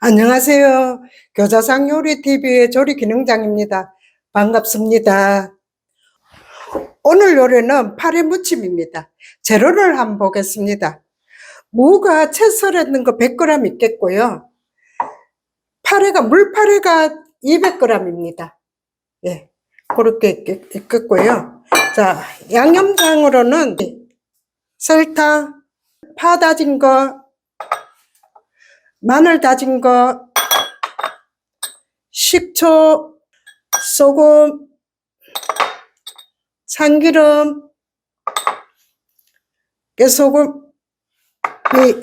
안녕하세요. 교자상 요리TV의 조리 기능장입니다. 반갑습니다. 오늘 요리는 파래 무침입니다. 재료를 한번 보겠습니다. 무가 채 썰었는 거 100g 있겠고요. 파래가, 물파래가 200g입니다. 예, 그렇게 있겠- 있겠고요. 자, 양념장으로는 설탕, 파 다진 거, 마늘 다진 거, 식초, 소금, 참기름, 깨소금이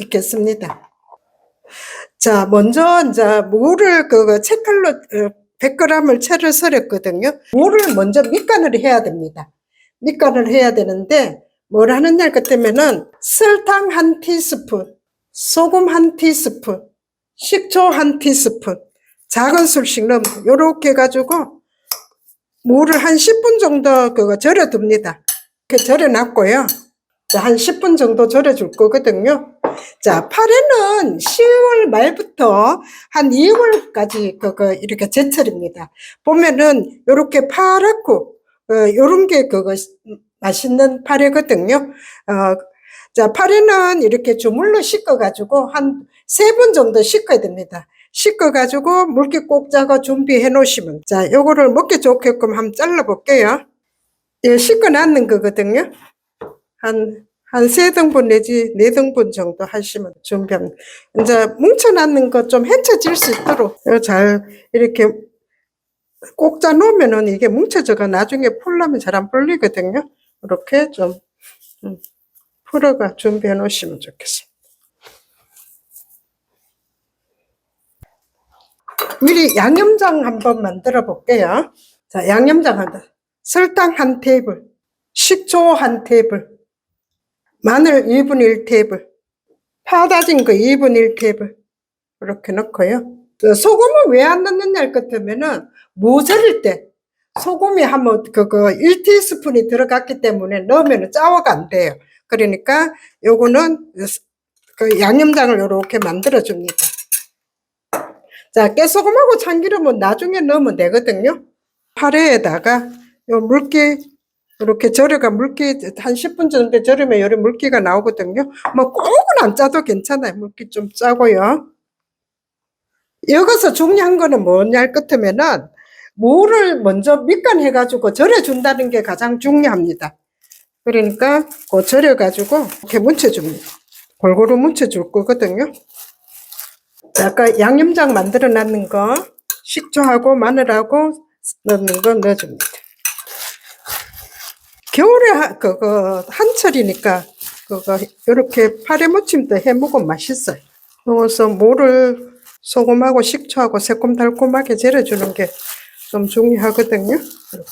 있겠습니다. 자, 먼저 이제 무를 그 채칼로 100g을 채를 썰었거든요. 무를 먼저 밑간을 해야 됩니다. 밑간을 해야 되는데 뭘 하느냐 그때면은 설탕 한 티스푼, 소금 한 티스푼, 식초 한 티스푼, 작은 술씩 넣으면 요렇게 해가지고 무를 한 10분 정도 그거 절여 둡니다. 그 절여 놨고요. 자, 한 10분 정도 절여 줄 거거든요. 자, 파래는 10월 말부터 한 2월까지 그거 이렇게 제철입니다. 보면은 요렇게 파랗고 어, 요런 게 그거 맛있는 파래거든요. 어, 자, 파래는 이렇게 주물로 씻어가지고 한 세 번 정도 씻어야 됩니다. 씻어가지고 물기 꼭 짜고 준비해 놓으시면. 자, 요거를 먹기 좋게끔 한번 잘라볼게요. 이 씻어놨는 거거든요. 한, 한 세 등분 내지 네 등분 정도 하시면 준비하면. 이제 뭉쳐놨는 거 좀 헤쳐질 수 있도록 잘 이렇게 꼭 짜놓으면은 이게 뭉쳐져가 나중에 풀려면 잘 안 풀리거든요. 이렇게 좀 음, 풀어가 준비해 놓으시면 좋겠습니다. 미리 양념장 한번 만들어 볼게요. 자, 양념장 한다. 설탕 한 테이블, 식초 한 테이블, 마늘 2분 1 테이블, 파 다진 거 2분 1 테이블. 이렇게 넣고요. 그 소금은 왜안 넣느냐 할 것 같으면은 무 절일 때 소금이 한번 그거 1티스푼이 들어갔기 때문에 넣으면 짜워가 안 돼요. 그러니까 요거는 그 양념장을 이렇게 만들어 줍니다. 자, 깨소금하고 참기름은 나중에 넣으면 되거든요. 파래에다가 요 물기 이렇게 절여가 물기 한 10분 정도 절이면 요리 물기가 나오거든요. 뭐 꼭은 안 짜도 괜찮아요. 물기 좀 짜고요. 여기서 중요한 거는 뭐냐 할 것이면은 무를 먼저 밑간 해가지고 절여준다는 게 가장 중요합니다. 그러니까 그 절여가지고 이렇게 뭉쳐줍니다. 골고루 뭉쳐줄 거거든요. 자, 아까 양념장 만들어 놨는 거 식초하고 마늘하고 넣는 거 넣어줍니다. 겨울에 하- 그거 한철이니까 그거 이렇게 파래 무침도 해 먹으면 맛있어요. 그래서 무를 소금하고 식초하고 새콤달콤하게 절여주는 게 좀 중요하거든요. 이렇게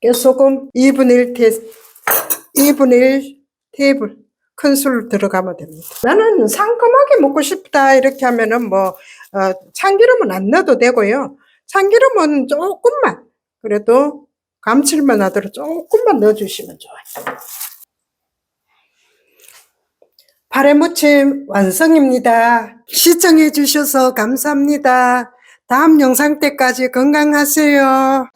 깨소금 2분의 1 테, 2분의 1 테이블 큰 술 들어가면 됩니다. 나는 상큼하게 먹고 싶다 이렇게 하면은 뭐 어, 참기름은 안 넣어도 되고요. 참기름은 조금만 그래도 감칠맛 나도록 조금만 넣어주시면 좋아요. 파래무침 완성입니다. 시청해 주셔서 감사합니다. 다음 영상 때까지 건강하세요.